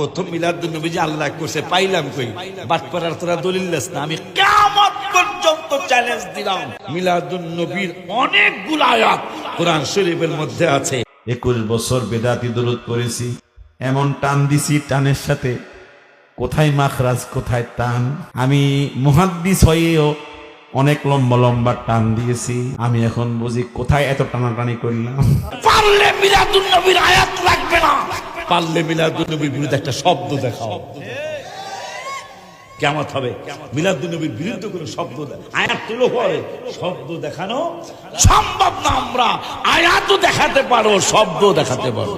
প্রথম মিলাদ নবীজি আল্লাহ করছে পাইলাম কই? বাটপাড়ার তোরা দলিল না আমি কিয়ামত পর্যন্ত চ্যালেঞ্জ দিলাম। মিলাদুন নবীর অনেকগুলো আয়াত কোরআন শরীফের মধ্যে আছে। একুশ বছর বেদাতি দরুদ করেছি এমন টান দিছি টানের সাথে। কোথায় মাখরাজ কোথায় টান? আমি মুহাদ্দিস হয়েও অনেক লম্বা লম্বা টান দিয়েছি। আমি এখন বুঝি কোথায় এত টানাটানি করলাম। পারলে আয়াত লাগবে না। পারলে মিলাদুন নবীর বিরুদ্ধে একটা শব্দ দেখাও। কেমন হবে। মিলাদুন নবীর বিরুদ্ধে কোনো শব্দ আয়াত তুলো পরে। শব্দ দেখানো সম্ভব না আমরা। আয়াতও দেখাতে পারো, শব্দ দেখাতে পারো।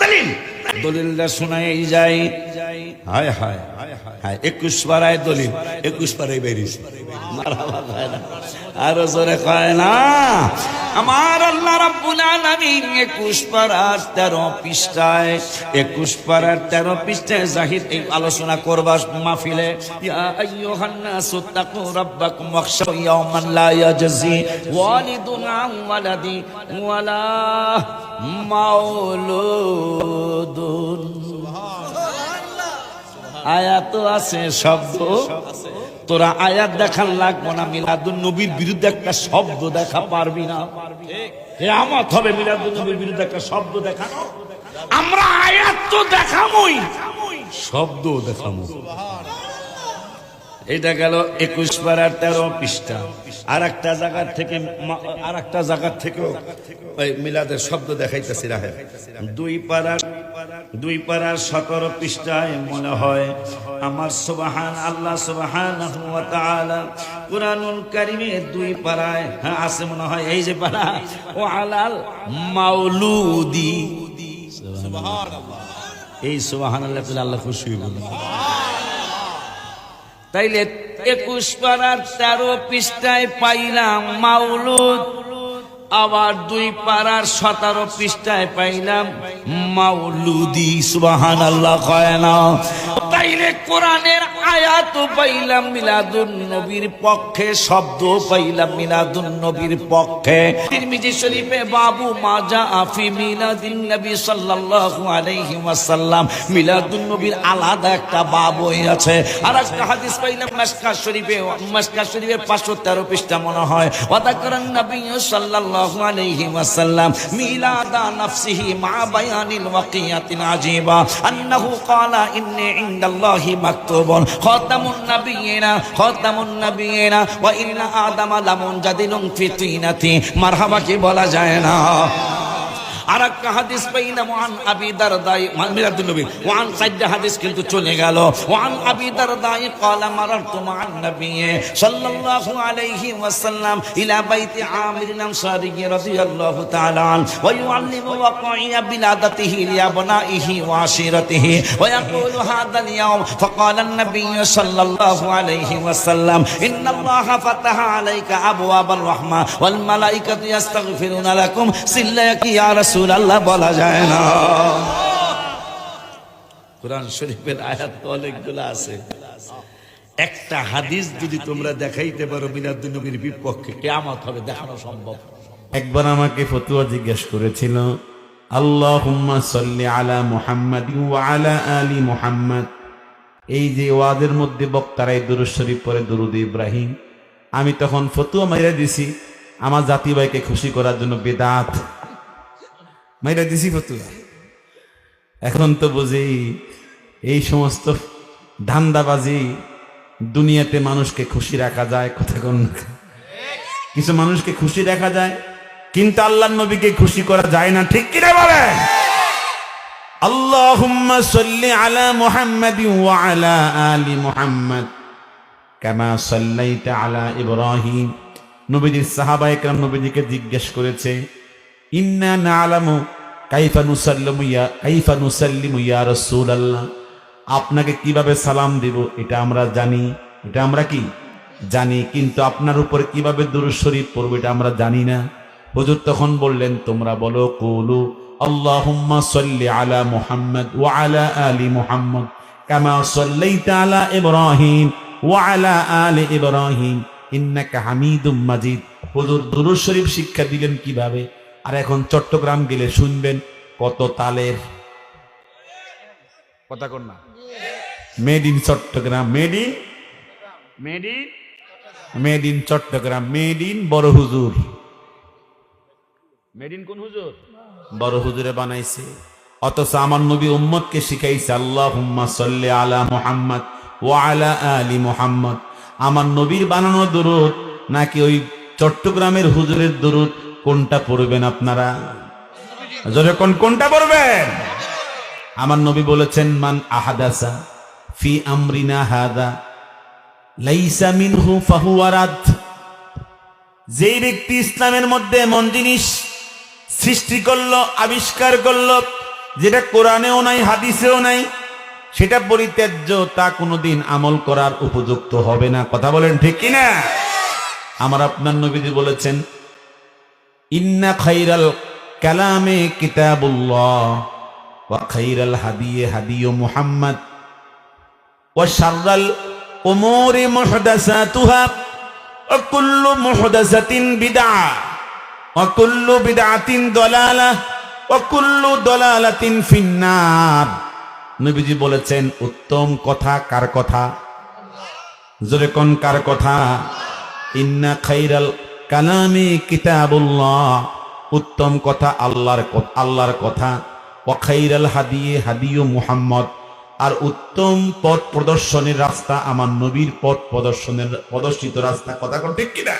দলিল। দলিলটা শোনাই যাই হায় হায় হায় একুশ পাড়ায় দলিল। একুশ পাড়ায় বেরিয়েছে। মারামার হয় না। আরও জোরে কয় না। আমার আল্লাহ রাব্বুল আলামিন একুশ পাড়ার তেরো পৃষ্ঠায়, একুশ পাড়ার তেরো পৃষ্ঠায় জাহিদ এই আলোচনা করবার মাহফিলে। ইয়া আইয়ুহান নাসু তাকু রাব্বাকুম ওয়াখশাউ ইয়াওমান লা ইয়াজজি ওয়ালিদুন আন ওয়ালাদি ওয়ালা মাউলুদুন। আয়াত আছে, শব্দ? তোরা আয়াত দেখার লাগবো না মিলাদুল নবীর বিরুদ্ধে একটা শব্দ দেখা পারবি না। আমার হবে মিলাদুল নবীর বিরুদ্ধে একটা শব্দ দেখানো। আমরা আয়াত তো দেখামই শব্দ দেখামো। এটা গেল একুশ পাড়ার তেরো পৃষ্ঠা। আর একটা জায়গার থেকে আর একটা জায়গার থেকেও ওই মিলাদের শব্দ দেখাইতেছি রাহে দুই পাড়ার দুই পাড়ার সতেরো পৃষ্ঠায় মনে হয় আমার সুবাহান আল্লাহ সুবাহান কুরআনুল কারিমে দুই পাড়ায় হ্যাঁ আছে মনে হয় এই যে পাড়া ও আলাল মাউলুদি। এই সুবাহান আল্লাহ আল্লাহ খুশি বলুন। তাইলে একুশ পাড়ার তেরো পৃষ্ঠায় পাইলাম মাউলুদ আবার দুই পাড়ার সতেরো পৃষ্ঠায় পাইলাম মাউলুদি সুবাহান আল্লাহ কয় না। তাইলে কোরআনের আয়াত পাইলাম মিলাদুন নবীর পক্ষে শব্দ পাইলাম মিলাদুন নবীর পক্ষে। তিরমিজি শরীফে বাবু মাজা আফি মিলাদিন নবী সাল্লাল্লাহু আলাইহি ওয়াসাল্লাম মিলাদুন নবীর আলাদা একটা বাবই আছে। আর একটা হাদিস পাইলাম মাসকা শরীফে মাসকা শরীফে 513 পৃষ্ঠা মনে হয়। ওয়াদাকারান নবী সাল্লাল্লাহু আলাইহি ওয়াসাল্লাম, মিলাদা নাফসিহি মা বায়ানিল ওয়াকিয়াতিন আজিবা, আন্নাহু ক্বালা, ইন্নি ইনদাল্লাহি মাকতুবুন খাতামুন নাবিয়িনা খাতামুন নাবিয়িনা ওয়া ইন্না আদামা লামুন জাদিলুন ফিতিনাতি মারহাবা কি বলা যায় না? আর একটা হাদিস পাইলাম ওয়ান আবি দারদাই মিরাদুল নবী ওয়ান সাইড হাদিস কিন্তু চলে গেল ওয়ান আবি দারদাই قال مررت مع النبي صلى الله عليه وسلم الى بيت عامر الانصاري رضي الله تعالى عنه ويعلم وقعي بلادته لابنائه وعشيرته ويقول هذا اليوم فقال النبي صلى الله عليه وسلم ان الله فتح عليك ابواب الرحمه والملائكه يستغفرون لكم سلك يا رسول রসুল আল্লাহ বলা যায় না। কোরআন শরীফের আয়াত অনেকগুলো আছে। একটা হাদিস যদি তোমরা দেখাইতে পারো মিনাদ্দিন নবীর বিপক্ষে কেয়ামত হবে দেখানো সম্ভব। একবার আমাকে ফতুয়া জিজ্ঞেস করেছিল আল্লাহুম্মা সাল্লি আলা মুহাম্মাদ ওয়া আলা আলি মুহাম্মাদ। এই যে ওয়াদের মধ্যে বক্তারাই দুরুদ শরীফ পরে দুরুদ ইব্রাহিম আমি তখন ফতুয়া মাইরা দিছি আমার জাতি ভাইকে খুশি করার জন্য বেদাত মাইরা দিছি ফতুয়া। এখন তো বুঝি এই সমস্ত ধান্দাবাজি দুনিয়াতে মানুষকে খুশি রাখা যায়, কথা কোন কিছু মানুষকে খুশি রাখা যায়, কিন্তু আল্লাহ নবীকে খুশি করা যায় না, ঠিক কিনা বলে সাল্লি আলা মুহাম্মাদি ওয়া আলা আলি মুহাম্মাদ, কামা সাল্লাইতা আলা ইব্রাহিম। নবীজির সাহাবা একরাম নবীজিকে জিজ্ঞেস করেছে ইন্না নালামু কাইফা নুসাল্লিমু ইয়া কাইফা নুসাল্লিমু ইয়া রাসূলুল্লাহ আপনাকে কীভাবে সালাম দিব, এটা আমরা জানি। এটা আমরা কি? জানি, কিন্তু আপনার উপরে কীভাবে দুরূদ শরীফ পড়বে, এটা আমরা জানি না। হুজুর তখন বললেন, তোমরা বলো, কুলু আল্লাহুম্মা সাল্লি আলা মুহাম্মদ ওয়া আলা আলি মুহাম্মদ, কামা সাল্লাইতা আলা ইব্রাহিম ওয়া আলা আলি ইব্রাহিম, ইন্নাকা হামিদুম মাজিদ। হুজুর দুরূদ শরীফ শিক্ষা দিলেন কীভাবে? আর এখন চট্টগ্রাম গেলে শুনবেন কত তালের কথা কর না। Made in Chittagong made in made in made in Chittagong made in বড় হুজুর। মেড ইন কোন হুজুর? বড় হুজুরে বানাইছে। অথচ আমার নবী উম্মতকে শিখাইছে আল্লাহ সাল্লি আলা মুহাম্মদ ও আলা আলি মুহাম্মদ। আমার নবীর বানানো দরুদ নাকি ওই চট্টগ্রামের হুজুরের দরুদ? কোনটা পড়বেন আপনারা? কোন, কোনটা পড়বেন? আমার নবী বলেছেন, মান আহাদাসা ফি আমরিনা হাদা, লাইসা মিনহু ফাহুয়া রাদ যেই ব্যক্তি ইসলামের মধ্যে এমন জিনিস সৃষ্টি করল, আবিষ্কার করল, যেটা কোরআনেও নাই, হাদিসেও নাই, সেটা পরিত্যাজ্য, তা কোনোদিন আমল করার উপযুক্ত হবে না। কথা বলেন ঠিক কিনা? আমার আপনার নবীজি বলেছেন ইন্না খাইরাল কালামে কিতাবুল্লাহ ওয়া খাইরাল হাদিয়ে হাদিয় মুহাম্মদ ওয়া শাররাল উমুরি মুহদাসাতুহা ওয়া কুল্লু মুহদাসাতিন বিদআ ওয়া কুল্লু বিদআতিন দালালা ওয়া নবীজি বলেছেন, উত্তম কথা কার কথা? জোরে কার কথা? ইন্না খাইরাল কালামে কিতাবুল্লাহ, উত্তম কথা আল্লাহর আল্লাহর কথা। ও খাইরাল হাদিয়ে হাদিও মুহাম্মদ। আর উত্তম পথ প্রদর্শনের রাস্তা আমার নবীর পথ প্রদর্শনের, প্রদর্শিত রাস্তা। কথা ঠিক কিনা?